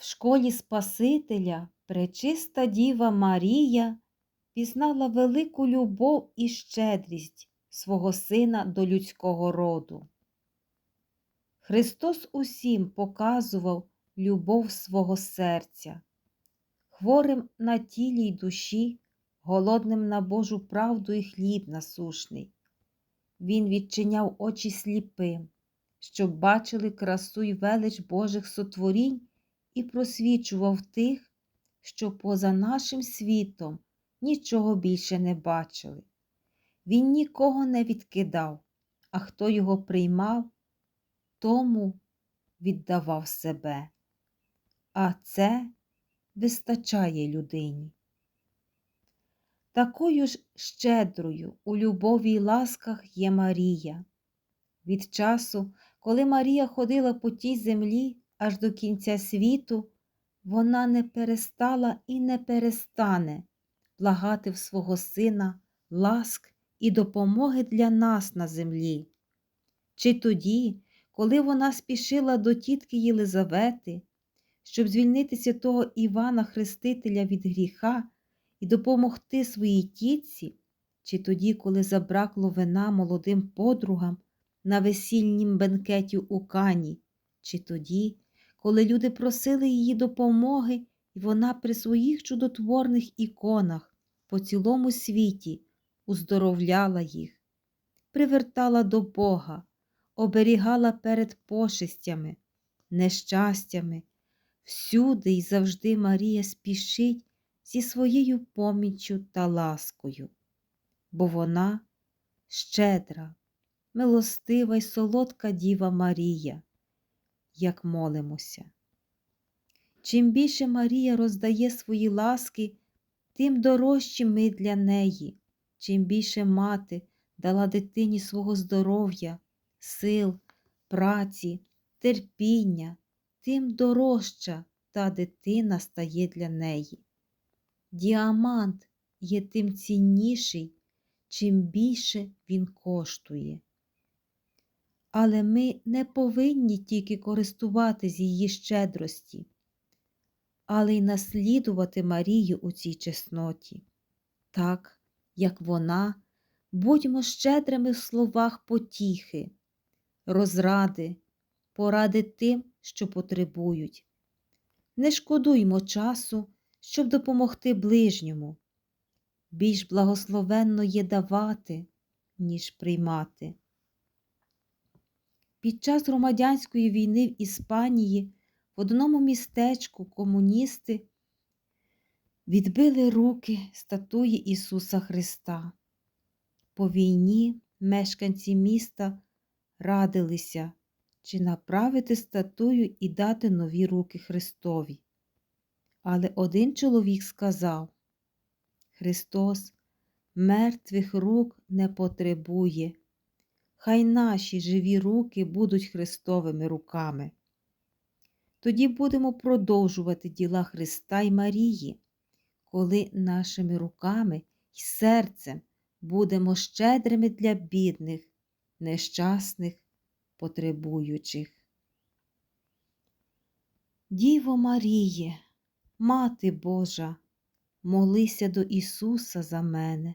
В школі Спасителя пречиста Діва Марія пізнала велику любов і щедрість свого Сина до людського роду. Христос усім показував любов свого серця, хворим на тілі й душі, голодним на Божу правду і хліб насушний. Він відчиняв очі сліпим, щоб бачили красу й велич Божих сотворінь і просвічував тих, що поза нашим світом нічого більше не бачили. Він нікого не відкидав, а хто його приймав, тому віддавав себе. А це вистачає людині. Такою ж щедрою у любові й ласках є Марія. Від часу, коли Марія ходила по тій землі аж до кінця світу, вона не перестала і не перестане благати в свого Сина ласк і допомоги для нас на землі. Чи тоді, коли вона спішила до тітки Єлизавети, щоб звільнити святого Івана Хрестителя від гріха і допомогти своїй тітці, чи тоді, коли забракло вина молодим подругам на весільнім бенкеті у Кані, чи тоді, коли люди просили її допомоги, і вона при своїх чудотворних іконах по цілому світі уздоровляла їх, привертала до Бога, оберігала перед пошестями, нещастями. Всюди й завжди Марія спішить зі своєю поміччю та ласкою, бо вона щедра, милостива й солодка Діва Марія, як молимося. Чим більше Марія роздає свої ласки, тим дорожчі ми для неї, чим більше мати дала дитині свого здоров'я, сил, праці, терпіння, тим дорожча та дитина стає для неї. Діамант є тим цінніший, чим більше він коштує. Але ми не повинні тільки користуватись її щедрості, але й наслідувати Марію у цій чесноті. Так, як вона, будьмо щедрими в словах потіхи, розради, поради тим, що потребують. Не шкодуймо часу, щоб допомогти ближньому. Більш благословенно є давати, ніж приймати. Під час громадянської війни в Іспанії в одному містечку комуністи відбили руки статуї Ісуса Христа. По війні мешканці міста радилися, чи направити статую і дати нові руки Христові. Але один чоловік сказав Христос мертвих рук не потребує, хай наші живі руки будуть Христовими руками. Тоді будемо продовжувати діла Христа й Марії, коли нашими руками й серцем будемо щедрими для бідних, нещасних, потребуючих. Діво Маріє, Мати Божа, молися до Ісуса за мене.